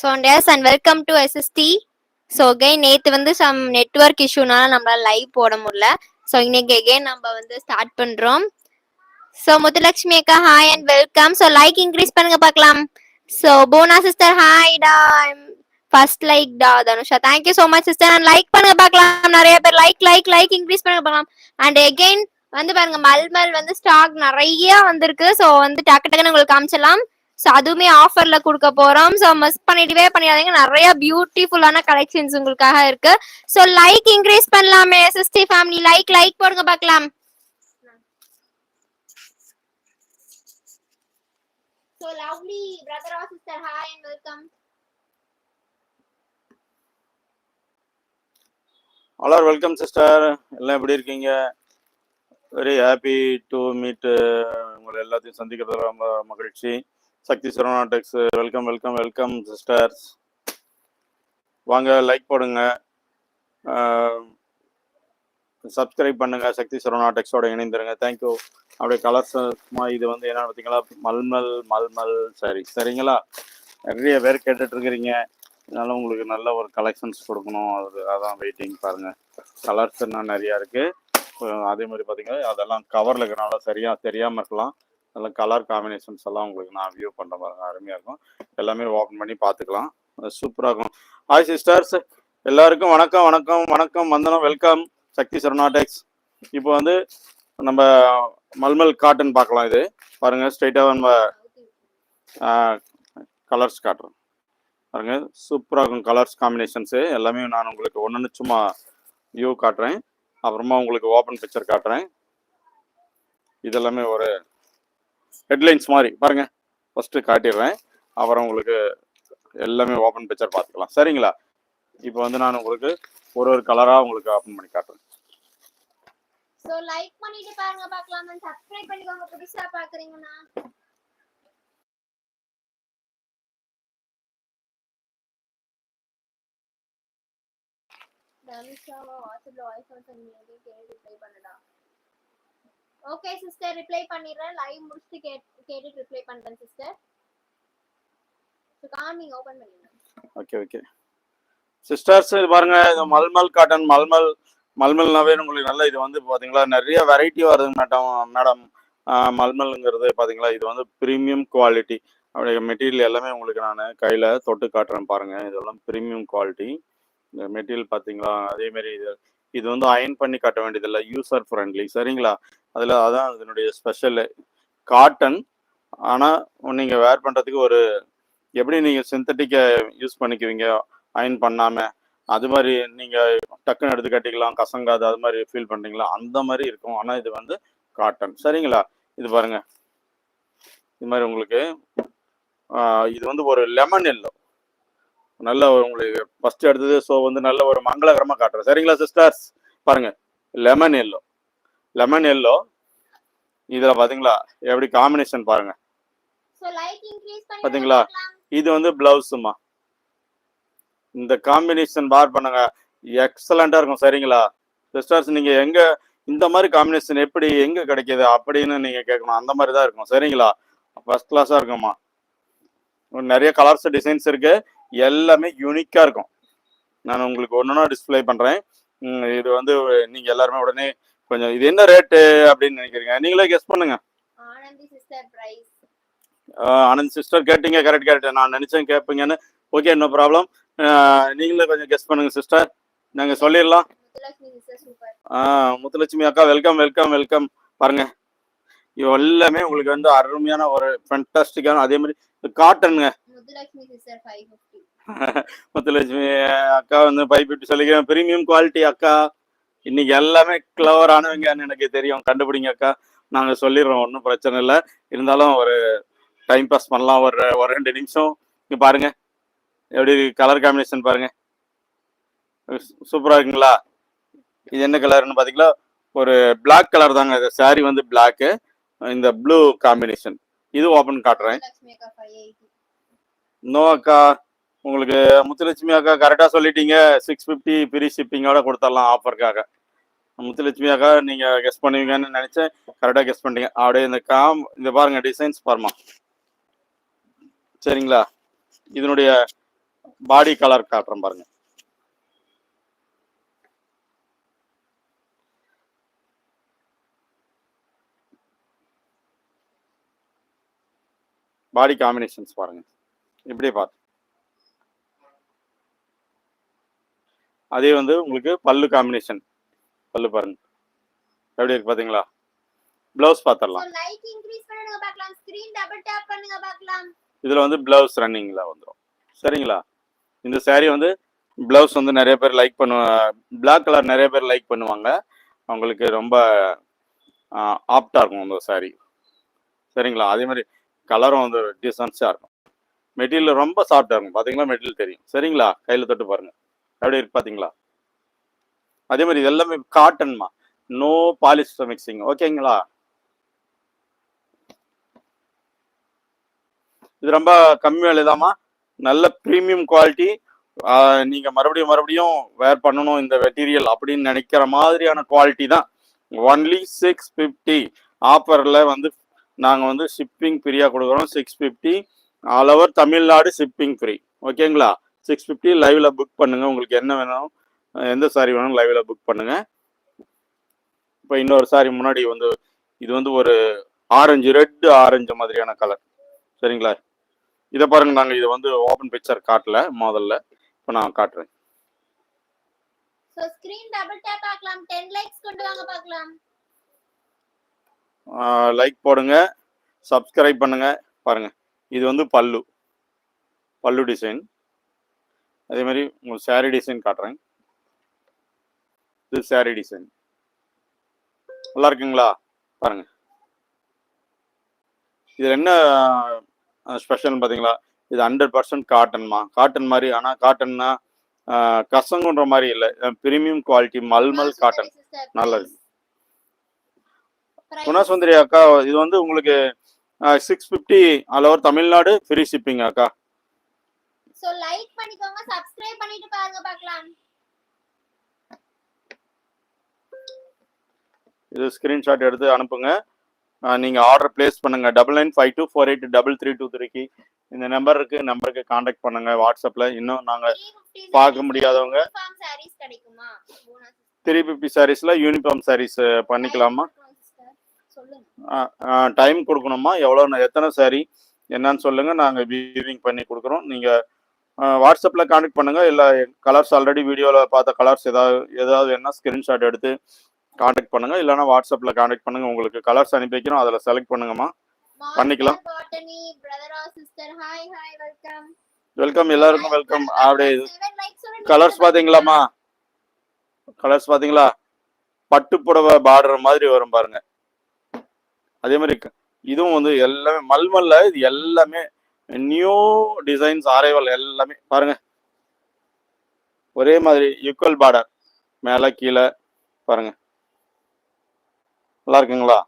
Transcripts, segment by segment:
So days and welcome to SST so again நேற்று வந்து some network இஷ்யூனால நம்மளால live போட முடியல. ஸோ இன்னைக்கு அகைன் நம்ம வந்து ஸ்டார்ட் பண்ணுறோம் ஸோ முத்துலட்சுமி அக்கா hi and welcome so like increase பண்ணுங்க பார்க்கலாம். ஸோ போனா சிஸ்டர் ஹாய் டா ஃபர்ஸ்ட் லைக் டா Dhanusha. Thank you so much sister and like பண்ணுங்க பார்க்கலாம். நிறைய பேர் லைக் லைக் லைக் இன்க்ரீஸ் பண்ணுங்க பார்க்கலாம். அண்ட் அகைன் வந்து பாருங்க மல்மல் வந்து ஸ்டாக் நிறைய வந்திருக்கு. ஸோ வந்து டக்கு டக்குன்னு உங்களுக்கு காமிச்சிடலாம். ஸோ அதுவுமே ஆஃபர்ல கொடுக்க போறோம். ஸோ மிஸ் பண்ணிடவே பண்ணிடாதீங்க. நிறைய பியூட்டிஃபுல்லான கலெக்ஷன்ஸ் உங்களுக்காக இருக்கு. ஸோ லைக் இன்க்ரீஸ் பண்ணலாமே சிஸ்டி ஃபேமிலி லைக் லைக் போடுங்க பார்க்கலாம். So lovely brother or sister hi and welcome hello welcome sister எல்லாம் எப்படி இருக்கீங்க? வெரி ஹாப்பி டு மீட் உங்களை எல்லாத்தையும் சந்திக்கிறது ரொம்ப மகிழ்ச்சி. சக்தி சரோனாட்டிக்ஸ் வெல்கம் வெல்கம் வெல்கம் சிஸ்டர்ஸ். வாங்க லைக் போடுங்க. சப்ஸ்கிரைப் பண்ணுங்க சக்தி சரோனாட்டிக்ஸோட இணைந்துருங்க. தேங்க்யூ அப்படியே கலர்ஸ்மா இது வந்து என்ன பார்த்தீங்களா மல்மல் மல்மல். சரி சரிங்களா? நிறைய பேர் கேட்டுட்டு இருக்கிறீங்க அதனால உங்களுக்கு நல்ல ஒரு கலெக்ஷன்ஸ் கொடுக்கணும். அது அதான் வெயிட்டிங் பாருங்க. கலர்ஸ் இன்னும் நிறையா இருக்குது அதே மாதிரி பார்த்தீங்கன்னா அதெல்லாம் கவரில் இருக்கிறனால சரியாக தெரியாமல் இருக்கலாம். எல்லாம் கலர் காம்பினேஷன்ஸ் எல்லாம் உங்களுக்கு நான் வியூ பண்ணுற பாருங்க அருமையாக இருக்கும். எல்லாமே ஓப்பன் பண்ணி பார்த்துக்கலாம். சூப்பராக இருக்கும். ஹாய் சிஸ்டர்ஸ் எல்லாருக்கும் வணக்கம் வணக்கம் வணக்கம். வந்தனம் வெல்கம் சக்தி சரணாடெக்ஸ் இப்போ வந்து நம்ம மல்மல் காட்டன் பார்க்கலாம் இது. பாருங்க ஸ்ட்ரைட்டாக நம்ம கலர்ஸ் காட்டுறோம். பாருங்க சூப்பராக இருக்கும் கலர்ஸ் காம்பினேஷன்ஸு எல்லாமே நான் உங்களுக்கு ஒன்று சும்மா வியூ காட்டுறேன். அப்புறமா உங்களுக்கு ஓப்பன் பிக்சர் காட்டுறேன். இதெல்லாமே ஒரு ஹெட்லைன்ஸ் மாதிரி. பாருங்க. ஃபஸ்ட்டு காட்டிடுறேன் அப்புறம் உங்களுக்கு எல்லாமே ஓப்பன் பிக்சர் பார்த்துக்கலாம் சரிங்களா? இப்போ வந்து நான் உங்களுக்கு ஒரு ஒரு கலராக உங்களுக்கு ஓப்பன் பண்ணி காட்டுறேன். சோ லைக் பண்ணிட்டு பாருங்க பார்க்கலாம் சப்ஸ்கிரைப் பண்ணிக்கோங்க புதுசா பாக்குறீங்கன்னா. தனுஷாவா வாட்ஸ்அப்ல வாய்ஸ் வந்து பண்ணி கேட்டு ட்ரை பண்ணடா. ஓகே சிஸ்டர் ரிப்ளை பண்ணிடுறேன். லைவ் முடிச்சுட்டு கேட் கேட்டுட்டு ரிப்ளை பண்றேன் சிஸ்டர் காமிங் ஓபன் பண்ணிடுங்க ஓகே ஓகே சிஸ்டர்ஸ் இது பாருங்க இது மல்மல் காட்டன் மல்மல் மல்மல்னாவே உங்களுக்கு நல்ல இது வந்து பாத்தீங்களா? நிறைய வெரைட்டி வருது மேடம் மேடம் மல்மல்ங்கிறது பாத்தீங்களா இது வந்து ப்ரீமியம் குவாலிட்டி அப்படியே மெட்டீரியல் எல்லாமே உங்களுக்கு நான் கையில தொட்டு காட்டுறேன் பாருங்க. இதெல்லாம் ப்ரீமியம் குவாலிட்டி இந்த மெட்டீரியல் பாத்தீங்களா அதே மாதிரி இது இது வந்து அயன் பண்ணி காட்ட வேண்டியதில்லை யூசர் ஃப்ரெண்ட்லி சரிங்களா? அதில் அதான் அதனுடைய ஸ்பெஷலு காட்டன் ஆனால் நீங்கள் வேர் பண்ணுறதுக்கு ஒரு எப்படி நீங்கள் சிந்தட்டிக்கை யூஸ் பண்ணிக்குவீங்க? அயன் பண்ணாமல் அது மாதிரி நீங்கள் டக்குன்னு எடுத்து கட்டிக்கலாம் கசங்காது அது மாதிரி ஃபீல் பண்ணுறீங்களா அந்த மாதிரி இருக்கும். ஆனால் இது வந்து காட்டன் சரிங்களா? இது பாருங்கள் இது மாதிரி உங்களுக்கு இது வந்து ஒரு லெமன் எல்லோ நல்ல உங்களுக்கு ஃபஸ்ட்டு எடுத்தது ஸோ வந்து நல்ல ஒரு மங்களகரமாக காட்டுறேன். சரிங்களா சிஸ்டர்ஸ் பாருங்கள் லெமன் எல்லோ லெமன் எல்லோ இதில் பார்த்தீங்களா எப்படி காம்பினேஷன் பாருங்க. பாத்தீங்களா? இது வந்து பிளவுஸுமா இந்த காம்பினேஷன் பார் பண்ணுங்க. எக்ஸலண்டா இருக்கும் சரிங்களா? சிஸ்டர்ஸ் நீங்க எங்க இந்த மாதிரி காம்பினேஷன் எப்படி எங்க கிடைக்குது அப்படின்னு நீங்க கேட்கணும். அந்த மாதிரி தான் இருக்கும் சரிங்களா? ஃபர்ஸ்ட் கிளாஸா இருக்கும்மா. இன்னும் நிறைய கலர்ஸ் டிசைன்ஸ் இருக்கு. எல்லாமே யூனிக்கா இருக்கும். நான் உங்களுக்கு ஒன்னொன்னா டிஸ்ப்ளே பண்றேன். இது வந்து நீங்க எல்லாருமே உடனே கொஞ்சம் இது என்ன ரேட்டு அப்படின்னு நினைக்கிறீங்க? நீங்களே கெஸ் பண்ணுங்க. ஆனந்தி சிஸ்டர் கேட்டீங்க கரெக்ட் கரெக்ட் நான் நினைச்சேன் கேட்பீங்கன்னு ஓகே நோ ப்ராப்ளம் நீங்களே கொஞ்சம் கெஸ் பண்ணுங்க சிஸ்டர் நாங்க சொல்லிடலாம். முத்துலட்சுமி அக்கா வெல்கம் வெல்கம் வெல்கம் பாருங்க. இது எல்லாமே உங்களுக்கு வந்து அருமையான ஒரு ஃபென்டாஸ்டிக்கான அதே மாதிரி காட்டனுங்க முத்துலட்சுமி அக்கா வந்து பைப் விட்டு சொல்லிக்கிறேன். பிரீமியம் குவாலிட்டி அக்கா. இன்னைக்கு எல்லாமே கிளவர் ஆனவங்கன்னு எனக்கு தெரியும். கண்டுபிடிங்க அக்கா. நாங்க சொல்லிடுறோம் ஒன்றும் பிரச்சனை இல்லை. இருந்தாலும் ஒரு டைம் பாஸ் பண்ணலாம். ஒரு ஒரு ரெண்டு நிமிஷம். இங்க பாருங்க. எப்படி கலர் காம்பினேஷன் பாருங்க. சூப்பரா இருக்குங்களா? இது என்ன கலர்னு பாத்தீங்களா? ஒரு Black கலர் தாங்க. இந்த saree வந்து Black. இந்த ப்ளூ காம்பினேஷன் இது ஓப்பன் காட்டுறேன். நோ அக்கா. உங்களுக்கு முத்துலட்சுமி அக்கா கரெக்டாக சொல்லிட்டீங்க. சிக்ஸ் ஃபிஃப்டி ஃப்ரீ ஷிப்பிங்கோட கொடுத்துடலாம் ஆஃபருக்காக முத்துலட்சுமி அக்கா நீங்கள் கெஸ் பண்ணுவீங்கன்னு நினச்சேன். கரெக்டாக கெஸ் பண்ணிட்டீங்க. அப்படியே இந்த காம் இந்த பாருங்கள் டிசைன்ஸ் பாருமா சரிங்களா? இதனுடைய பாடி கலர் காட்டுறேன் பாருங்க. பாடி காம்பினேஷன்ஸ் பாருங்க. இப்படியே பார்த்து அதே வந்து உங்களுக்கு பல்லு காம்பினேஷன் பல்லு பாருங்க. எப்படி இருக்கு பாத்தீங்களா? பிளவுஸ் பார்க்கலாம். இதுல வந்து பிளவுஸ் ரன்னிங்ல வந்துடும் சரிங்களா? இந்த saree வந்து பிளவுஸ் வந்து நிறைய பேர் லைக் பண்ணுவாங்க Black கலர் நிறைய பேர் லைக் பண்ணுவாங்க. அவங்களுக்கு ரொம்ப ஆப்டா இருக்கும் அந்த saree. சரிங்களா? அதே மாதிரி கலரும் வந்து டிசன்ஸாக இருக்கும். மெட்டீரியல் ரொம்ப சாஃப்டாக இருக்கும். பார்த்தீங்களா மெட்டீரியல் தெரியும். சரிங்களா? கையில் தொட்டு பாருங்க. அப்படி இருக்கு பார்த்தீங்களா அதே மாதிரி இது எல்லாமே காட்டன்மா நோ பாலிஸ்டர் மிக்சிங் ஓகேங்களா இது ரொம்ப கம்மி விலைதாம்மா. நல்ல ப்ரீமியம் குவாலிட்டி நீங்கள் மறுபடியும் மறுபடியும் வேர் பண்ணணும் இந்த மெட்டீரியல் அப்படின்னு நினைக்கிற மாதிரியான குவாலிட்டி தான். ஒன்லி சிக்ஸ் ஃபிஃப்டி ஆஃபரில் வந்து நாங்கள் வந்து ஷிப்பிங் ஃப்ரீயாக கொடுக்குறோம். Six fifty all over Tamil Nadu shipping free ஓகேங்களா சிக்ஸ் ஃபிஃப்டி லைவ்ல புக் பண்ணுங்க. உங்களுக்கு என்ன வேணும் எந்த சாரி வேணும் லைவ்ல புக் பண்ணுங்க. இப்போ இன்னொரு சாரி முன்னாடி வந்து இது வந்து ஒரு ஆரஞ்சு ரெட் ஆரஞ்சு மாதிரியான கலர் சரிங்களா? இதை பாருங்க நாங்கள் இதை வந்து ஓப்பன் பிக்சர் காட்டல முதல்ல இப்போ நான் காட்டுறேன். So, screen double tap பார்க்கலாம். 10 likes கொண்டு வாங்க பார்க்கலாம். லைக் போடுங்க. சப்ஸ்கிரைப் பண்ணுங்க. பாருங்க. இது வந்து பல்லு. பல்லு டிசைன் அதே மாதிரி உங்களுக்கு saree டிசைன் காட்டுறேன். இது saree டிசைன் நல்லா இருக்குங்களா? பாருங்க. இது என்ன ஸ்பெஷல் பார்த்தீங்களா இது ஹண்ட்ரட் பர்சன்ட் காட்டன்மா காட்டன் மாதிரி ஆனால் காட்டன்னா கசங்குன்ற மாதிரி இல்லை. ப்ரீமியம் குவாலிட்டி மல்மல் காட்டன் நல்லது குணசுந்தரி அக்கா இது வந்து உங்களுக்கு six fifty all over Tamil Nadu free shipping அக்கா. சோ லைக் பண்ணிக்கோங்க சப்ஸ்கிரைப் பண்ணிட்டு பாருங்க பார்க்கலாம். இது ஸ்கிரீன்ஷாட் எடுத்து அனுப்புங்க. அஹ் நீங்க ஆர்டர் பிளேஸ் பண்ணுங்க. Double nine five two four eight double three two த்ரீக்கு இந்த நம்பர் இருக்கு நம்பருக்கு காண்டாக்ட் பண்ணுங்க வாட்ஸ்அப்ல இன்னும் நாங்க 350 பார்க்க முடியாதவங்க. த்ரீ ஃபிஃப்டி சாரீஸ்ல யூனிஃபார்ம் சாரீஸ் பண்ணிக்கலாமா? டைம் கொடுக்கணுமா எவ்வளோ எத்தனை சாரி என்னன்னு சொல்லுங்க. நாங்க வீவிங் பண்ணி கொடுக்குறோம். நீங்க வாட்ஸ்அப்ல காண்டாக்ட் பண்ணுங்க. இல்ல கலர்ஸ் ஆல்ரெடி வீடியோல பார்த்த கலர்ஸ் ஏதாவது ஏதாவது என்ன ஸ்கிரீன்ஷாட் எடுத்து காண்டாக்ட் பண்ணுங்க. இல்லைன்னா வாட்ஸ்அப்ல காண்டாக்ட் பண்ணுங்க. உங்களுக்கு கலர்ஸ் அனுப்பி வைக்கிறோம். அதில் செலக்ட் பண்ணுங்கம்மா. பண்ணிக்கலாம். வெல்கம் எல்லாருக்கும் வெல்கம் அப்படியே இது. கலர்ஸ் பாத்தீங்களாமா கலர்ஸ் பாத்தீங்களா பட்டு புடவை பார்டர் மாதிரி வரும் பாருங்க. அதே மாதிரி இதுவும் வந்து எல்லாமே மல்மல்ல இது எல்லாமே நியூ டிசைன்ஸ் அரைவல் எல்லாமே பாருங்க. ஒரே மாதிரி ஈக்குவல் பார்டர் மேல கீழே பாருங்க. நல்லா இருக்குங்களா?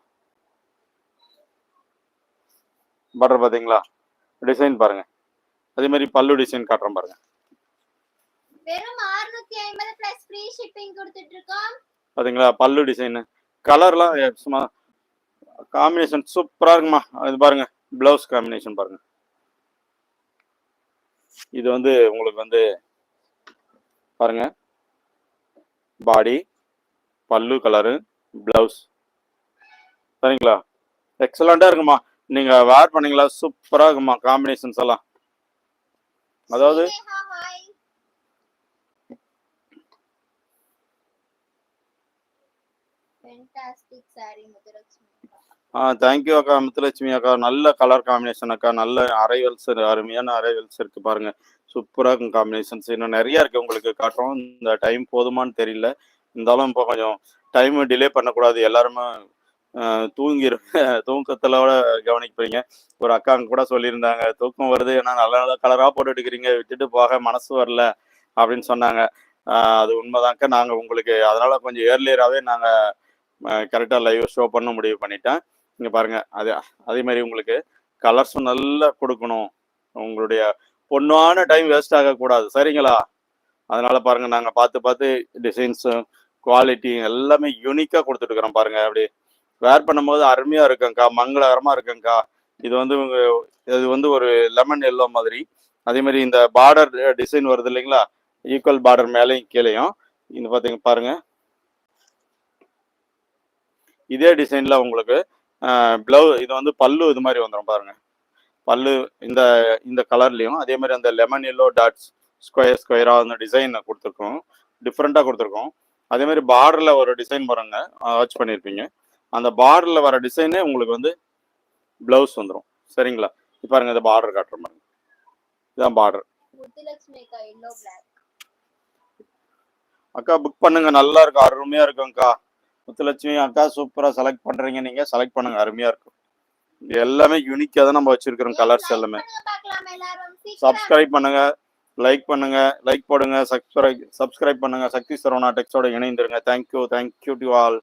பார்டர் பாத்தீங்களா டிசைன் பாருங்க. அதே மாதிரி பல்லு டிசைன் காட்டுறேன் பாருங்க. வெறும் 650 பிளஸ் ஃப்ரீ ஷிப்பிங் கொடுத்துட்டு இருக்கோம் பாத்தீங்களா பல்லு டிசைனு கலர்லாம் சும்மா காம்பினேஷன் சூப்பரா இருக்குமா? இது பாருங்க. பிளவுஸ் காம்பினேஷன் பாருங்க. இது வந்து உங்களுக்கு வந்து பாருங்க. பாடி பல்லு கலரு பிளவுஸ் சரிங்களா? எக்ஸலண்டா இருக்குமா? நீங்க வேர் பண்ணீங்களா? சூப்பரா இருக்குமா? காம்பினேஷன்ஸ் எல்லாம். அதாவது ஃபென்டாஸ்டிக் saree முத்துலட்சுமி ஆ தேங்க்யூ அக்கா முத்துலட்சுமி அக்கா. நல்ல கலர் காம்பினேஷன் அக்கா. நல்ல அரைவல்ஸ் அருமையான அரைவல்ஸ் இருக்கு பாருங்க. சூப்பராக இருக்கும் காம்பினேஷன்ஸ் இன்னும் நிறைய இருக்கு உங்களுக்கு காட்டுறோம். இந்த டைம் போதுமான்னு தெரியல. இருந்தாலும் இப்போ கொஞ்சம் டைம் டிலே பண்ணக்கூடாது. எல்லாருமே தூங்கிரு தூக்கத்தோட கவனிக்கிறீங்க. ஒரு அக்கா அங்க கூட சொல்லியிருந்தாங்க தூக்கம் வருது. ஏன்னா நல்ல நல்ல கலராக போட்டு எடுக்கிறீங்க. விட்டுட்டு போக மனசு வரல. அப்படின்னு சொன்னாங்க. அது உண்மைதான்க்கா நாங்கள் உங்களுக்கு அதனால கொஞ்சம் ஏர்லியராகவே நாங்கள் கரெக்டாக லைவ் ஷோ பண்ண முடிவு பண்ணிட்டேன். இங்கே பாருங்க. அது அதே மாதிரி உங்களுக்கு கலர்ஸும் நல்லா கொடுக்கணும். உங்களுடைய பொண்ணான டைம் வேஸ்ட் ஆகக்கூடாது சரிங்களா? அதனால் பாருங்க நாங்கள் பார்த்து பார்த்து டிசைன்ஸும் குவாலிட்டி எல்லாமே யூனிக்காக கொடுத்துட்டுருக்குறோம் பாருங்கள் அப்படி வேர் பண்ணும்போது அருமையாக இருக்குங்க்கா மங்களகரமாக இருக்குங்க்கா இது வந்து இது வந்து ஒரு லெமன் எல்லோ மாதிரி. அதே மாதிரி இந்த பார்டர் டிசைன் வருது இல்லைங்களா? ஈக்குவல் பார்டர் மேலேயும் கீழேயும். இந்த பார்த்தீங்க பாருங்க. இதே டிசைனில் உங்களுக்கு ப்ளவு இது வந்து பல்லு இது மாதிரி வந்துடும் பாருங்க. பல்லு இந்த இந்த கலர்லயும் அதே மாதிரி அந்த லெமன் எல்லோ டாட்ஸ் ஸ்கொயர் ஸ்கொயரா அந்த டிசைன் கொடுத்துருக்கோம். டிஃப்ரெண்ட்டாக கொடுத்துருக்கோம். அதே மாதிரி பார்டரில் ஒரு டிசைன் பாருங்க. வாட்ச் பண்ணியிருப்பீங்க அந்த பார்டரில் வர டிசைனே உங்களுக்கு வந்து ப்ளவுஸ் வந்துடும் சரிங்களா? இப்போ பாருங்க இந்த பார்டர் காட்டுற பாருங்க இதுதான் பார்டர் அக்கா புக் பண்ணுங்க. நல்லா இருக்கும் அருமையா இருக்கும்க்கா முத்துலட்சுமி அக்கா சூப்பரா செலக்ட் பண்றீங்க நீங்க. செலக்ட் பண்ணுங்க அருமையா இருக்கும். எல்லாமே யூனிக்கா தான் நம்ம வச்சிருக்கிறோம் கலர்ஸ் எல்லாமே. சப்ஸ்கிரைப் பண்ணுங்க லைக் பண்ணுங்க லைக் போடுங்க சப்ஸ்கிரைப் சப்ஸ்கிரைப் பண்ணுங்க. சக்தி சரவணா டெக்ஸோட இணைந்துருங்க. Thank you thank you to all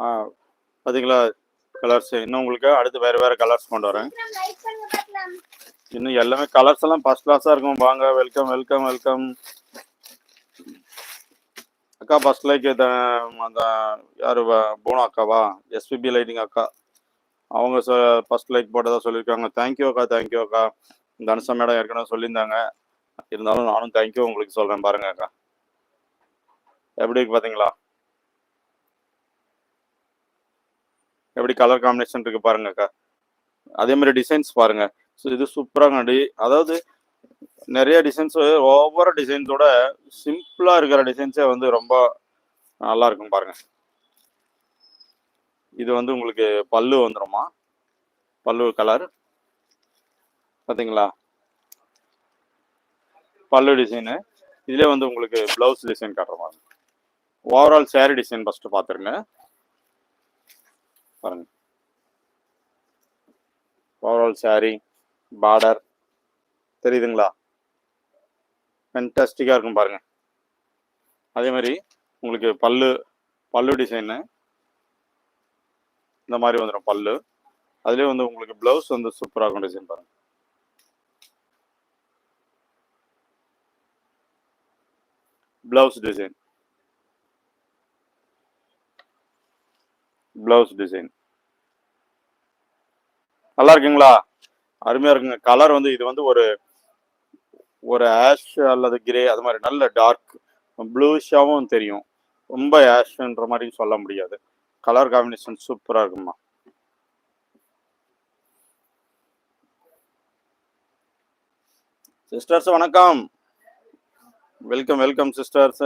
ஆ பாத்தீங்களா கலர்ஸ் இன்னும் உங்களுக்கு அடுத்து வேற வேற கலர்ஸ் கொண்டு வரேன். இன்னும் எல்லாமே கலர்ஸ் எல்லாம் ஃபர்ஸ்ட் கிளாஸா இருக்கும். வாங்க வெல்கம் வெல்கம் வெல்கம் அக்கா ஃபர்ஸ்ட் லைக் அந்த யாரு போனா அக்காவா? எஸ்பிபி லைட்டிங் அக்கா. அவங்க ஃபர்ஸ்ட் லைக் போட்டதா சொல்லியிருக்காங்க. தேங்க்யூ அக்கா தேங்க்யூ அக்கா. தனுஷா மேடம் ஏற்கனவே சொல்லியிருந்தாங்க. இருந்தாலும் நானும் தேங்க்யூ உங்களுக்கு சொல்றேன். பாருங்க அக்கா. எப்படி இருக்கு பாத்தீங்களா? எப்படி கலர் காம்பினேஷன் இருக்கு பாருங்கக்கா அதே மாதிரி டிசைன்ஸ் பாருங்க. ஸோ இது சூப்பராக அதாவது நிறைய டிசைன்ஸ் ஒவ்வொரு டிசைன்ஸோட சிம்பிளாக இருக்கிற டிசைன்ஸே வந்து ரொம்ப நல்லா இருக்கும் பாருங்க. இது வந்து உங்களுக்கு பல்லு வந்துடுமா பல்லு கலர் பார்த்தீங்களா பல்லு டிசைனு இதிலே வந்து உங்களுக்கு ப்ளவுஸ் டிசைன் காட்டுற மாதிரி. ஓவரால் சேரீ டிசைன் ஃபஸ்ட்டு பார்த்துருங்க பாருங்க. ஓவரால் சாரி பார்டர் தெரியுதுங்களா? ஃபென்டாஸ்டிக்காக இருக்கும் பாருங்க. அதே மாதிரி உங்களுக்கு பல்லு பல்லு டிசைனு இந்த மாதிரி வந்துடும் பல்லு. அதுலேயே வந்து உங்களுக்கு ப்ளவுஸ் வந்து சூப்பராக இருக்கும் டிசைன் பாருங்க. ப்ளவுஸ் டிசைன் ப்ளவுஸ் டிசைன் நல்லா இருக்குங்களா? அருமையா இருக்குங்க. கலர் வந்து இது வந்து ஒரு ஒரு ஆஷ் அல்லது கிரே அது மாதிரி நல்ல டார்க் ப்ளூஷாவும் தெரியும். ரொம்ப ஆஷ்ன்ற மாதிரி சொல்ல முடியாது. கலர் காம்பினேஷன் சூப்பரா இருக்குமா சிஸ்டர்ஸ் வணக்கம். வெல்கம் வெல்கம் சிஸ்டர்ஸ்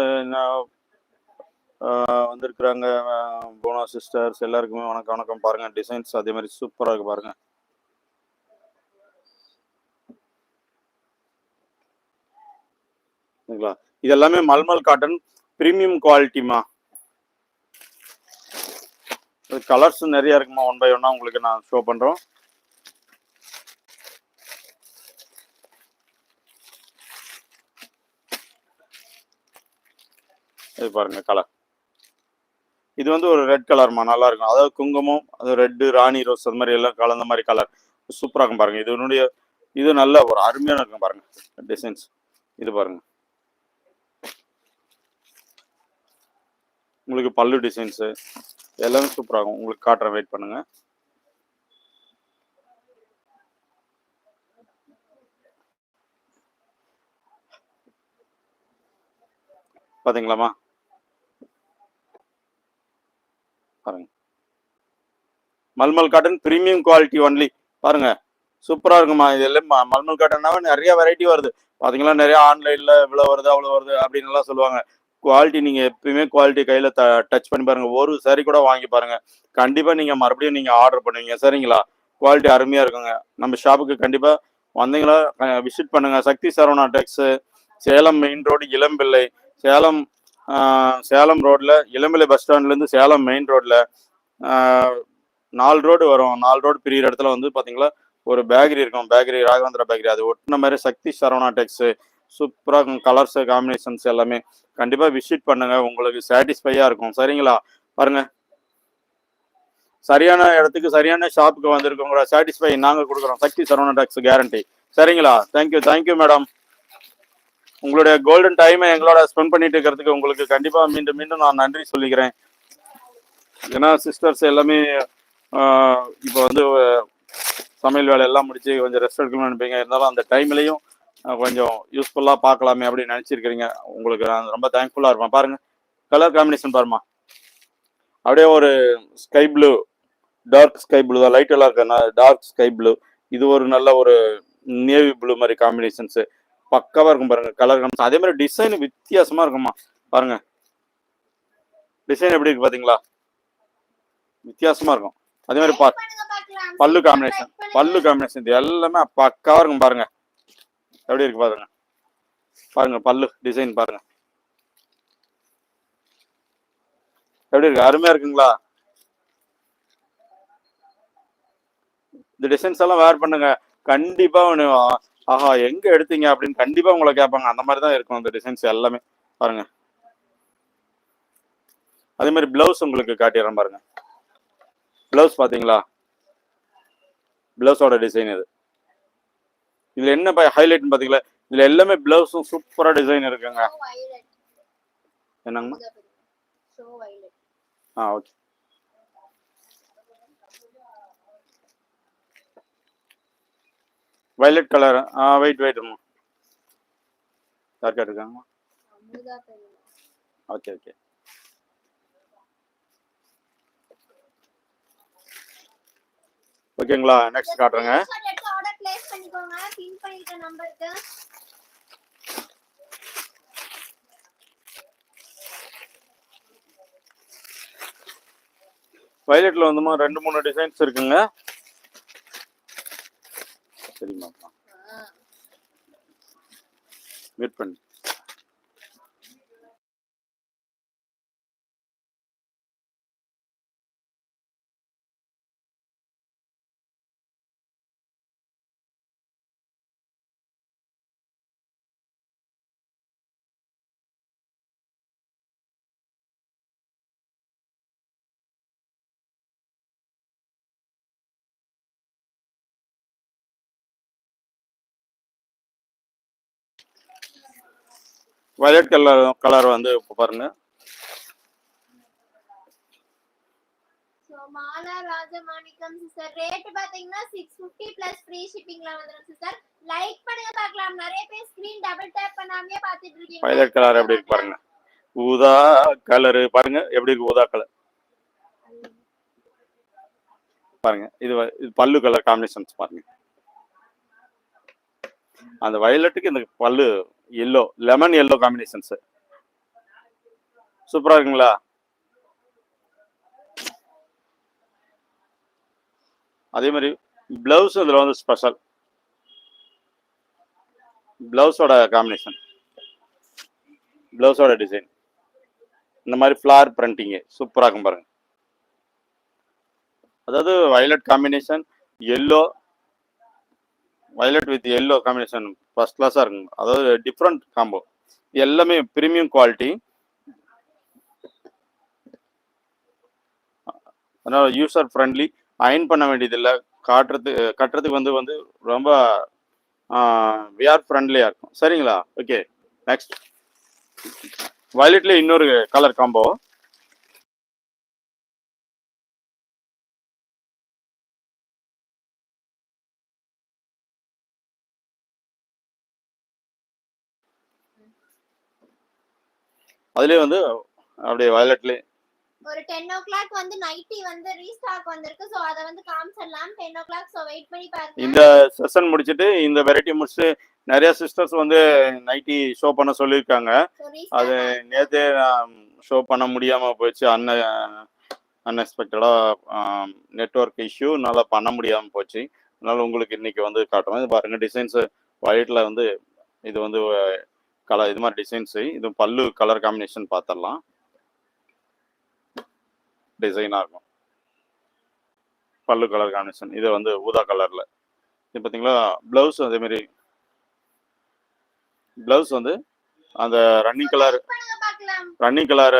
வந்திருக்கிறாங்க போனா சிஸ்டர்ஸ் எல்லாருக்குமே வணக்கம் வணக்கம். பாருங்க டிசைன்ஸ் அதே மாதிரி சூப்பராக இருக்கு பாருங்க. சரிங்களா இது எல்லாமே மல்மல் காட்டன் பிரீமியம் குவாலிட்டிமா கலர்ஸ் நிறைய இருக்குமா? ஒன் பை ஒன்னா உங்களுக்கு நான் ஷோ பண்றோம். இது பாருங்க கலர் இது வந்து ஒரு ரெட் கலர்மா நல்லா இருக்கும். அதாவது குங்குமம் அது ரெட்டு ராணி ரோஸ் அது மாதிரி எல்லாம் கலந்த மாதிரி கலர் சூப்பராக இருக்கும் பாருங்க. இதனுடைய இது நல்ல ஒரு அருமையான இருக்கும் பாருங்க. டிசைன்ஸ் இது பாருங்க. உங்களுக்கு பல்லு டிசைன்ஸு எல்லாமே சூப்பராக இருக்கும். உங்களுக்கு காட்டுறேன் வெயிட் பண்ணுங்க. பார்த்தீங்களாமா பாருங்க. Mulmul cotton premium quality only பாருங்க. சூப்பரா இருக்குமா? இது எல்லாம் ம- மல்மல் காட்டன்னாவே நிறைய வெரைட்டி வருது. பாத்தீங்களா? நிறைய ஆன்லைன்ல இவ்வளவு வருது அவ்வளவு வருது அப்படின்னு எல்லாம் சொல்லுவாங்க. குவாலிட்டி நீங்க எப்பயுமே குவாலிட்டி கையில டச் பண்ணி பாருங்க. ஒரு சரி கூட வாங்கி பாருங்க. கண்டிப்பா நீங்க மறுபடியும் நீங்க ஆர்டர் பண்ணுவீங்க. சரிங்களா? குவாலிட்டி அருமையா இருக்குங்க. நம்ம ஷாப்புக்கு கண்டிப்பா வந்தீங்களா? விசிட் பண்ணுங்க. Sakthi Saravana Tex Salem main road Ilampillai Salem Salem ரோட்ல இளம்பிள்ளை பஸ் ஸ்டாண்ட்லேருந்து சேலம் மெயின் ரோட்ல நாலு ரோடு வரும். நாலு ரோடு பிரியிற இடத்துல வந்து பார்த்தீங்களா ஒரு பேக்கரி இருக்கும். பேக்கரி ராகவேந்திரா பேக்கரி அது ஒட்டின மாதிரி சக்தி சரவணா டெக்ஸ் சூப்பராக இருக்கும். கலர்ஸ் காம்பினேஷன்ஸ் எல்லாமே. கண்டிப்பாக விசிட் பண்ணுங்க. உங்களுக்கு சாட்டிஸ்ஃபையாக இருக்கும். சரிங்களா? பாருங்க. சரியான இடத்துக்கு சரியான ஷாப்புக்கு வந்திருக்கோம் உங்களோட சாட்டிஸ்ஃபை நாங்கள் கொடுக்குறோம். சக்தி சரவணா டெக்ஸ் கேரண்டி சரிங்களா? Thank you thank you madam உங்களுடைய கோல்டன் டைமை எங்களோட ஸ்பெண்ட் பண்ணிட்டு இருக்கிறதுக்கு உங்களுக்கு கண்டிப்பாக மீண்டும் மீண்டும் நான் நன்றி சொல்லிக்கிறேன். ஏன்னா சிஸ்டர்ஸ் எல்லாமே இப்போ வந்து சமையல் வேலை எல்லாம் முடிச்சு கொஞ்சம் ரெஸ்ட் எடுக்கணும்னு நினைப்பீங்க. இருந்தாலும் அந்த டைம்லையும் கொஞ்சம் யூஸ்ஃபுல்லாக பார்க்கலாமே அப்படின்னு நினச்சிருக்கிறீங்க. உங்களுக்கு நான் ரொம்ப தேங்க்ஃபுல்லாக இருப்பேன். பாருங்க கலர் காம்பினேஷன் பாருமா அப்படியே ஒரு sky blue dark sky blue தான். லைட் எல்லாம் இருக்கு டார்க் ஸ்கை ப்ளூ இது ஒரு நல்ல ஒரு நேவி ப்ளூ மாதிரி காம்பினேஷன்ஸு பக்காவா இருக்கும் பாருங்க கலர் காம்பினேஷன் அதே மாதிரி டிசைன் வித்தியாசமா இருக்குமா பாருங்க. டிசைன் எப்படி இருக்கு பாத்தீங்களா? வித்தியாசமா இருக்கும். அதே மாதிரி பா பல்லு காம்பினேஷன் பல்லு காம்பினேஷன் இது எல்லாமே பக்காவா இருக்கும் பாருங்க. எப்படி இருக்கு பாருங்க. பாருங்க பல்லு டிசைன் பாருங்க. எப்படி இருக்கு? அருமையா இருக்குங்களா? இந்த டிசைன்ஸ் எல்லாம் வேர் பண்ணுங்க. கண்டிப்பா ஒன்று ஆஹா எங்க எடுத்தீங்க அப்படின்னு கண்டிப்பா உங்களை கேட்பாங்க. அந்த மாதிரி தான் இருக்கும் இந்த டிசைன்ஸ் எல்லாமே. பாருங்க. அதே மாதிரி பிளவுஸ் உங்களுக்கு காட்டிடுறேன் பாருங்க. பிளவுஸ் பாத்தீங்களா பிளவுஸோட டிசைன் இது. இதுல என்ன ஹைலைட் பாத்தீங்களா இதுல எல்லாமே பிளவுஸும் சூப்பரா டிசைன் இருக்குங்க. என்னங்கம்மா? ஆ ஓகே வயலட் கலர் ஆ வெயிட் வெயிட்மா யாருக்கா இருக்காங்கம்மா ஓகே ஓகே ஓகேங்களா நெக்ஸ்ட் காட்டுறேங்க. ஆர்டர் வயலட்ல வந்துமா ரெண்டு மூணு டிசைன்ஸ் இருக்குங்க. சரிம்மா மீட் பண்ணு. வயலட் கலர் கலர் வந்து இப்போ பாருங்க. மாலா ராஜமாணிக்கம் சிஸ்டர் ரேட் பாத்தீங்கன்னா சிக்ஸ் ஃபிஃப்டி பிளஸ் ஃப்ரீ ஷிப்பிங்ல வந்துடும் சிஸ்டர் லைக் பண்ணுங்க பார்க்கலாம். நிறைய பேர் ஸ்கிரீன் டபுள் டேப் பண்ணாமே பார்த்துட்டு இருக்கீங்க. வயலட் கலர் எப்படி இருக்கு பாருங்க. ஊதா கலரு பாருங்க. எப்படி இருக்கு ஊதா கலர் பாருங்க. இது இது பல்லு கலர் காம்பினேஷன்ஸ் பாருங்க. அந்த வயலட்டுக்கு இந்த பல்லு எல்லோ லெமன் எல்லோ காம்பினேஷன்ஸ் சூப்பரா இருக்குங்களா? அதே மாதிரி பிளவுஸ் இதுல வந்து ஸ்பெஷல் பிளவுஸோட காம்பினேஷன் பிளவுஸோட டிசைன் இந்த மாதிரி ஃப்ளார் பிரிண்டிங்கு சூப்பராக இருக்கும் பாருங்க. அதாவது violet combination yellow violet with yellow combination first கிளாஸாக இருக்கும். அதாவது டிஃப்ரெண்ட் காம்போ எல்லாமே ப்ரீமியம் குவாலிட்டி அதனால் யூசர் ஃப்ரெண்ட்லி அயன் பண்ண வேண்டியதில்லை. காட்டுறது கட்டுறதுக்கு வந்து வந்து ரொம்ப விஆர் ஃப்ரெண்ட்லியாக இருக்கும். சரிங்களா? ஓகே நெக்ஸ்ட் வயலட்லேயே இன்னொரு கலர் காம்போ அதுலயே வந்து அப்படியே வயலட்ல ஒரு டென் ஓ கிளாக் வந்து நைட்டி வந்து ரீஸ்டாக் வந்திருக்கு. ஸோ அதை வந்து காமிச்சிடலாம். Ten o'clock so wait பண்ணி பாருங்க. இந்த செஷன் முடிச்சிட்டு இந்த வெரைட்டி முடிச்சுட்டு நிறைய சிஸ்டர்ஸ் வந்து நைட்டி ஷோ பண்ண சொல்லியிருக்காங்க. அது நேத்தே ஷோ பண்ண முடியாம போச்சு. அன்ன அன்எக்ஸ்பெக்டடா நெட்ஒர்க் இஷ்யூனால பண்ண முடியாம போச்சு. அதனால உங்களுக்கு இன்னைக்கு வந்து காட்டுறோம். இது பாருங்க டிசைன்ஸ் ஒயிட்ல வந்து இது வந்து கலர் இது மாதிரி டிசைன்ஸு இது பல்லு கலர் காம்பினேஷன் பார்த்துடலாம் டிசைனாக இருக்கும். பல்லு கலர் காம்பினேஷன் இது வந்து ஊதா கலரில் இது பார்த்தீங்களா ப்ளவுஸ் அதேமாரி ப்ளவுஸ் வந்து அந்த ரன்னிங் கலர் ரன்னிங் கலர்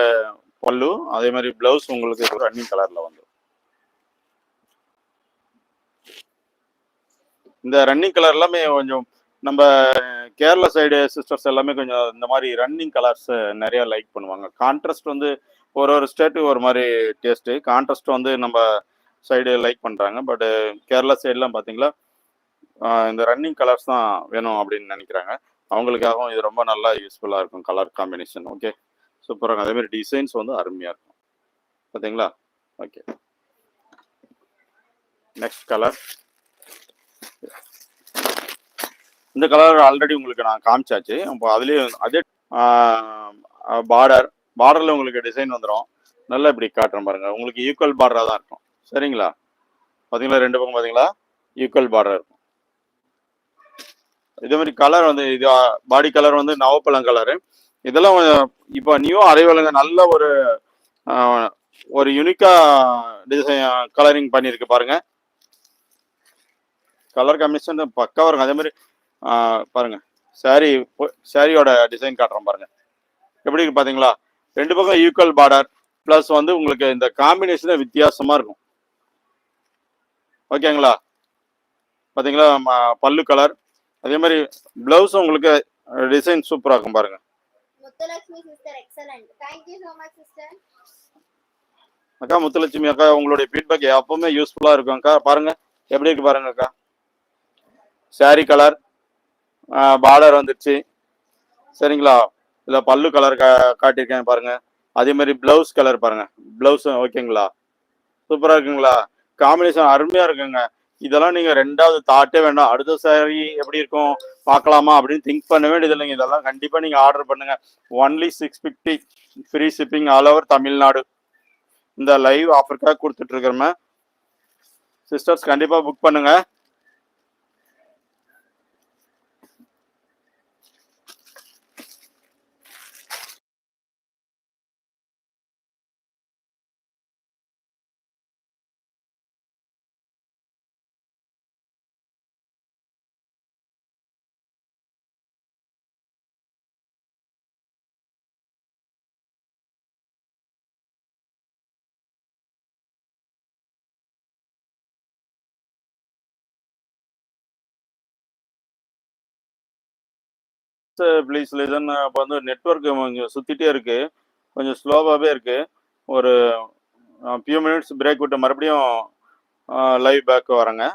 பல்லு அதே மாதிரி ப்ளவுஸ் உங்களுக்கு ரன்னிங் கலரில் வந்து. இந்த ரன்னிங் கலர் எல்லாமே கொஞ்சம் நம்ம கேரளா சைடு சிஸ்டர்ஸ் எல்லாமே கொஞ்சம் இந்த மாதிரி ரன்னிங் கலர்ஸ் நிறைய லைக் பண்ணுவாங்க. கான்ட்ராஸ்ட் வந்து ஒரு ஒரு ஸ்டேட்டு ஒரு மாதிரி டேஸ்ட்டு கான்ட்ராஸ்ட் வந்து நம்ம சைடு லைக் பண்ணுறாங்க பட் கேரளா சைடுலாம் பார்த்தீங்களா இந்த ரன்னிங் கலர்ஸ் தான் வேணும் அப்படின்னு நினைக்கிறாங்க. அவங்களுக்காகவும் இது ரொம்ப நல்லா யூஸ்ஃபுல்லாக இருக்கும் கலர் காம்பினேஷன் ஓகே சூப்பராக அதேமாதிரி டிசைன்ஸ் வந்து அருமையாக இருக்கும். பார்த்தீங்களா ஓகே நெக்ஸ்ட் கலர் இந்த கலர் ஆல்ரெடி உங்களுக்கு நான் காமிச்சாச்சு. இப்போ அதுலேயே அதே பார்டர் பார்டரில் உங்களுக்கு டிசைன் வந்துடும் நல்லா இப்படி காட்டுறேன் பாருங்க. உங்களுக்கு ஈக்குவல் பார்டராக தான் இருக்கும். சரிங்களா? பார்த்தீங்களா ரெண்டு பக்கம் பார்த்தீங்களா ஈக்குவல் பார்டர் இருக்கும். இதே மாதிரி கலர் வந்து இது பாடி கலர் வந்து நவப்பழம் கலரு இதெல்லாம் இப்போ நியூ அரைவலுங்க நல்ல ஒரு ஒரு யூனிக்கா டிசைன் கலரிங் பண்ணியிருக்கு பாருங்க. கலர் காம்பினேஷன் பக்காவாக இருக்கும் அதே மாதிரி பாருங்க. சாரி சாரியோட டிசைன் காட்டுறோம் பாருங்க. எப்படி இருக்கு பாத்தீங்களா? ரெண்டு பக்கம் ஈக்குவல் பார்டர் ப்ளஸ் வந்து உங்களுக்கு இந்த காம்பினேஷனே வித்தியாசமா இருக்கும். ஓகேங்களா பாத்தீங்களா? ம- பல்லு கலர் அதே மாதிரி பிளவுஸ் உங்களுக்கு டிசைன் சூப்பரா இருக்கும் பாருங்க. அக்கா முத்துலட்சுமி அக்கா உங்களுடைய ஃபீட்பேக் எப்பவுமே யூஸ்ஃபுல்லா இருக்கும் அக்கா. பாருங்க. எப்படி இருக்கு பாருங்க அக்கா? சாரி கலர் பார்டர் வந்துருச்சு. சரிங்களா? இதில் பல்லு கலர் கா காட்டியிருக்கேன் பாருங்கள் அதே மாதிரி ப்ளவுஸ் கலர் பாருங்கள் ப்ளவுஸும் ஓகேங்களா சூப்பராக இருக்குங்களா? காம்பினேஷன் அருமையாக இருக்குங்க. இதெல்லாம் நீங்கள் ரெண்டாவது தாட்டே வேண்டாம். அடுத்த சாரி எப்படி இருக்கும்? பார்க்கலாமா அப்படின்னு திங்க் பண்ண வேண்டியது இல்லைங்க. இதெல்லாம் கண்டிப்பாக நீங்கள் ஆர்டர் பண்ணுங்கள் only six fifty free shipping all over Tamil Nadu. இந்த லைவ் ஆஃபருக்காக கொடுத்துட்ருக்கிறோமே சிஸ்டர்ஸ் கண்டிப்பாக புக் பண்ணுங்கள் ப்ளீஸ் லிசன் இப்போ வந்து நெட்ஒர்க் கொஞ்சம் சுற்றிட்டே இருக்கு. கொஞ்சம் ஸ்லோவாகவே இருக்கு. ஒரு ஃபியூ மினிட்ஸ் பிரேக் விட்டு மறுபடியும் லைவ் பேக் வரேங்க.